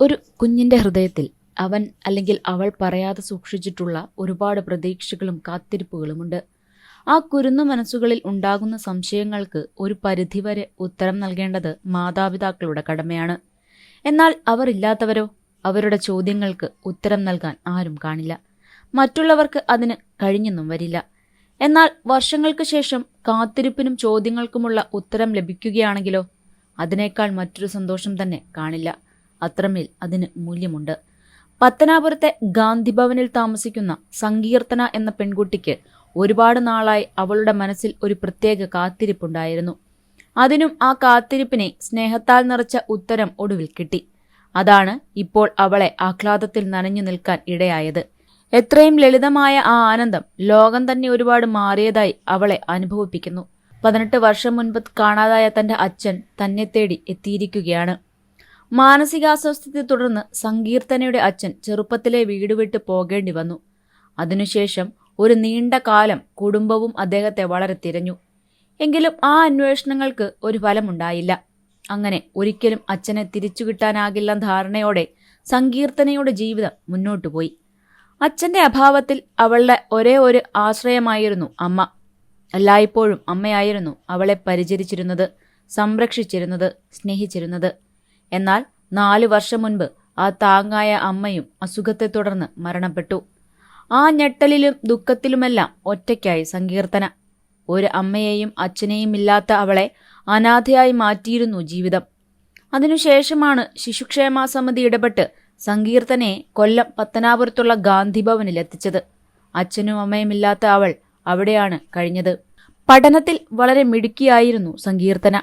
ഒരു കുഞ്ഞിന്റെ ഹൃദയത്തിൽ അവൻ അല്ലെങ്കിൽ അവൾ പറയാതെ സൂക്ഷിച്ചിട്ടുള്ള ഒരുപാട് പ്രതീക്ഷകളും കാത്തിരിപ്പുകളുമുണ്ട്. ആ കുരുന്നു മനസ്സുകളിൽ ഉണ്ടാകുന്ന സംശയങ്ങൾക്ക് ഒരു പരിധിവരെ ഉത്തരം നൽകേണ്ടത് മാതാപിതാക്കളുടെ കടമയാണ്. എന്നാൽ അവർ ഇല്ലാത്തവരോ? അവരുടെ ചോദ്യങ്ങൾക്ക് ഉത്തരം നൽകാൻ ആരും കാണില്ല. മറ്റുള്ളവർക്ക് അതിന് കഴിഞ്ഞെന്നും വരില്ല. എന്നാൽ വർഷങ്ങൾക്ക് ശേഷം കാത്തിരിപ്പിനും ചോദ്യങ്ങൾക്കുമുള്ള ഉത്തരം ലഭിക്കുകയാണെങ്കിലോ? അതിനേക്കാൾ മറ്റൊരു സന്തോഷം തന്നെ കാണില്ല. അത്രമേൽ അതിന് മൂല്യമുണ്ട്. പത്തനാപുരത്തെ ഗാന്ധിഭവനിൽ താമസിക്കുന്ന സങ്കീർത്തന എന്ന പെൺകുട്ടിക്ക് ഒരുപാട് നാളായി അവളുടെ മനസ്സിൽ ഒരു പ്രത്യേക കാത്തിരിപ്പുണ്ടായിരുന്നു. അതിനും ആ കാത്തിരിപ്പിനെ സ്നേഹത്താൽ നിറച്ച ഉത്തരം ഒടുവിൽ കിട്ടി. അതാണ് ഇപ്പോൾ അവളെ ആഹ്ലാദത്തിൽ നനഞ്ഞു നിൽക്കാൻ ഇടയായത്. എത്രയും ലളിതമായ ആ ആനന്ദം ലോകം തന്നെ ഒരുപാട് മാറിയതായി അവളെ അനുഭവിപ്പിക്കുന്നു. പതിനെട്ട് വർഷം മുൻപ് കാണാതായ തന്റെ അച്ഛൻ തന്നെ തേടി എത്തിയിരിക്കുകയാണ്. മാനസികാസ്വസ്ഥത്തെ തുടർന്ന് സങ്കീർത്തനയുടെ അച്ഛൻ ചെറുപ്പത്തിലെ വീട് വിട്ട് പോകേണ്ടി വന്നു. അതിനുശേഷം ഒരു നീണ്ട കാലം കുടുംബവും അദ്ദേഹത്തെ വളരെ തിരഞ്ഞു. എങ്കിലും ആ അന്വേഷണങ്ങൾക്ക് ഒരു ഫലമുണ്ടായില്ല. അങ്ങനെ ഒരിക്കലും അച്ഛനെ തിരിച്ചു കിട്ടാനാകില്ല ധാരണയോടെ സങ്കീർത്തനയുടെ ജീവിതം മുന്നോട്ടു പോയി. അച്ഛന്റെ അഭാവത്തിൽ അവളുടെ ഒരേ ഒരു ആശ്രയമായിരുന്നു അമ്മ. എല്ലായ്പ്പോഴും അമ്മയായിരുന്നു അവളെ പരിചരിച്ചിരുന്നത് സംരക്ഷിച്ചിരുന്നത് സ്നേഹിച്ചിരുന്നത്. എന്നാൽ നാലു വർഷം മുൻപ് ആ താങ്ങായ അമ്മയും അസുഖത്തെ തുടർന്ന് മരണപ്പെട്ടു. ആ ഞെട്ടലിലും ദുഃഖത്തിലുമെല്ലാം ഒറ്റയ്ക്കായി സങ്കീർത്തന. ഒരു അമ്മയെയും അച്ഛനെയും ഇല്ലാത്ത അവളെ അനാഥയായി മാറ്റിയിരുന്നു ജീവിതം. അതിനുശേഷമാണ് ശിശുക്ഷേമ സമിതി ഇടപെട്ട് സങ്കീർത്തനെ കൊല്ലം പത്തനാപുരത്തുള്ള ഗാന്ധിഭവനിൽ എത്തിച്ചത്. അച്ഛനും അമ്മയും ഇല്ലാത്ത അവൾ അവിടെയാണ് കഴിഞ്ഞത്. പഠനത്തിൽ വളരെ മിടുക്കിയായിരുന്നു സങ്കീർത്തന.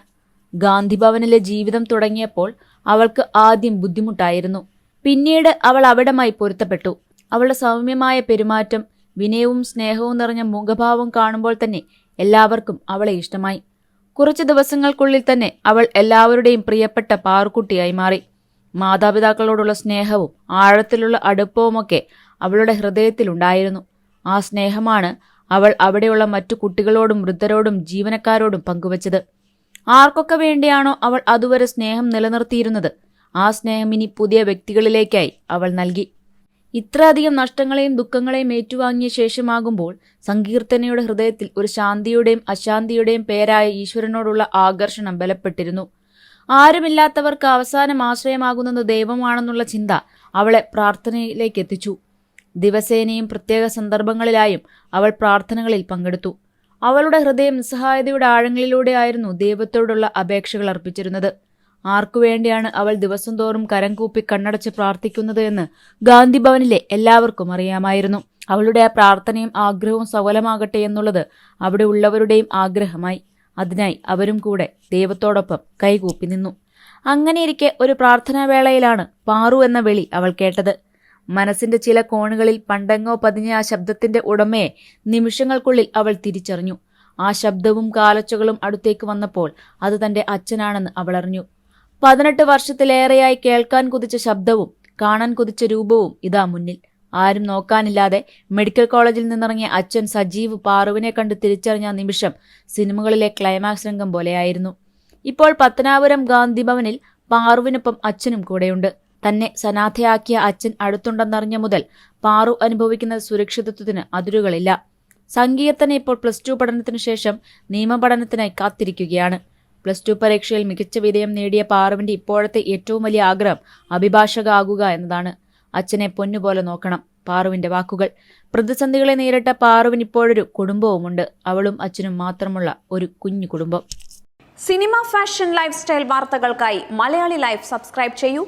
ഗാന്ധിഭവനിലെ ജീവിതം തുടങ്ങിയപ്പോൾ അവൾക്ക് ആദ്യം ബുദ്ധിമുട്ടായിരുന്നു. പിന്നീട് അവൾ അവിടമായി പൊരുത്തപ്പെട്ടു. അവളുടെ സൗമ്യമായ പെരുമാറ്റം വിനയവും സ്നേഹവും നിറഞ്ഞ മുഖഭാവം കാണുമ്പോൾ തന്നെ എല്ലാവർക്കും അവളെ ഇഷ്ടമായി. കുറച്ച് ദിവസങ്ങൾക്കുള്ളിൽ തന്നെ അവൾ എല്ലാവരുടെയും പ്രിയപ്പെട്ട പാറുക്കുട്ടിയായി മാറി. മാതാപിതാക്കളോടുള്ള സ്നേഹവും ആഴത്തിലുള്ള അടുപ്പവുമൊക്കെ അവളുടെ ഹൃദയത്തിലുണ്ടായിരുന്നു. ആ സ്നേഹമാണ് അവൾ അവിടെയുള്ള മറ്റു കുട്ടികളോടും വൃദ്ധരോടും ജീവനക്കാരോടും പങ്കുവച്ചത്. ആർക്കൊക്കെ വേണ്ടിയാണോ അവൾ അതുവരെ സ്നേഹം നിലനിർത്തിയിരുന്നത്? ആ സ്നേഹം ഇനി പുതിയ വ്യക്തികളിലേക്കായി അവൾ നൽകി. ഇത്രയധികം നഷ്ടങ്ങളെയും ദുഃഖങ്ങളെയും ഏറ്റുവാങ്ങിയ ശേഷമാകുമ്പോൾ സങ്കീർത്തനയുടെ ഹൃദയത്തിൽ ഒരു ശാന്തിയുടെയും അശാന്തിയുടെയും പേരായ ഈശ്വരനോടുള്ള ആകർഷണം ബലപ്പെട്ടിരുന്നു. ആരുമില്ലാത്തവർക്ക് അവസാനം ആശ്രയമാകുന്നത് ദൈവമാണെന്നുള്ള ചിന്ത അവളെ പ്രാർത്ഥനയിലേക്ക് എത്തിച്ചു. ദിവസേനയും പ്രത്യേക സന്ദർഭങ്ങളിലായും അവൾ പ്രാർത്ഥനകളിൽ പങ്കെടുത്തു. അവളുടെ ഹൃദയം നിസ്സഹായതയുടെ ആഴങ്ങളിലൂടെ ആയിരുന്നു ദൈവത്തോടുള്ള അപേക്ഷകൾ അർപ്പിച്ചിരുന്നത്. ആർക്കു വേണ്ടിയാണ് അവൾ ദിവസം തോറും കരം കൂപ്പി കണ്ണടച്ച് പ്രാർത്ഥിക്കുന്നത് എന്ന് ഗാന്ധി ഭവനിലെ എല്ലാവർക്കും അറിയാമായിരുന്നു. അവളുടെ ആ പ്രാർത്ഥനയും ആഗ്രഹവും സഫലമാകട്ടെ എന്നുള്ളത് അവിടെ ഉള്ളവരുടെയും ആഗ്രഹമായി. അതിനായി അവരും കൂടെ ദൈവത്തോടൊപ്പം കൈകൂപ്പി നിന്നു. അങ്ങനെയിരിക്കെ ഒരു പ്രാർത്ഥനാവേളയിലാണ് പാറു എന്ന വിളി അവൾ കേട്ടത്. മനസ്സിന്റെ ചില കോണുകളിൽ പണ്ടെങ്ങോ പതിഞ്ഞ ആ ശബ്ദത്തിന്റെ ഉടമയെ നിമിഷങ്ങൾക്കുള്ളിൽ അവൾ തിരിച്ചറിഞ്ഞു. ആ ശബ്ദവും കാലച്ചകളും അടുത്തേക്ക് വന്നപ്പോൾ അത് തന്റെ അച്ഛനാണെന്ന് അവൾ അറിഞ്ഞു. പതിനെട്ട് വർഷത്തിലേറെയായി കേൾക്കാൻ കുതിച്ച ശബ്ദവും കാണാൻ കുതിച്ച രൂപവും ഇതാ മുന്നിൽ. ആരും നോക്കാനില്ലാതെ മെഡിക്കൽ കോളേജിൽ നിന്നിറങ്ങിയ അച്ഛൻ സജീവ് പാറുവിനെ കണ്ട് തിരിച്ചറിഞ്ഞ നിമിഷം സിനിമകളിലെ ക്ലൈമാക്സ് രംഗം പോലെയായിരുന്നു. ഇപ്പോൾ പത്തനാപുരം ഗാന്ധി ഭവനിൽ പാറുവിനൊപ്പം അച്ഛനും കൂടെയുണ്ട്. തന്നെ സനാഥയാക്കിയ അച്ഛൻ അടുത്തുണ്ടെന്നറിഞ്ഞ മുതൽ പാറു അനുഭവിക്കുന്ന സുരക്ഷിതത്വത്തിന് അതിരുകളില്ല. സംഗീതനെ ഇപ്പോൾ പ്ലസ് ടു പഠനത്തിനു ശേഷം നിയമപഠനത്തിനായി കാത്തിരിക്കുകയാണ്. പ്ലസ് ടു പരീക്ഷയിൽ മികച്ച വിജയം നേടിയ പാറുവിന്റെ ഇപ്പോഴത്തെ ഏറ്റവും വലിയ ആഗ്രഹം അഭിഭാഷക ആകുക എന്നതാണ്. അച്ഛനെ പൊന്നുപോലെ നോക്കണം പാറുവിന്റെ വാക്കുകൾ. പ്രതിസന്ധികളെ നേരിട്ട പാറുവിന് ഇപ്പോഴൊരു കുടുംബവുമുണ്ട്. അവളും അച്ഛനും മാത്രമുള്ള ഒരു കുഞ്ഞു കുടുംബം. സിനിമ ഫാഷൻ ലൈഫ് സ്റ്റൈൽ വാർത്തകൾക്കായി മലയാളി ലൈഫ് സബ്സ്ക്രൈബ് ചെയ്യൂ.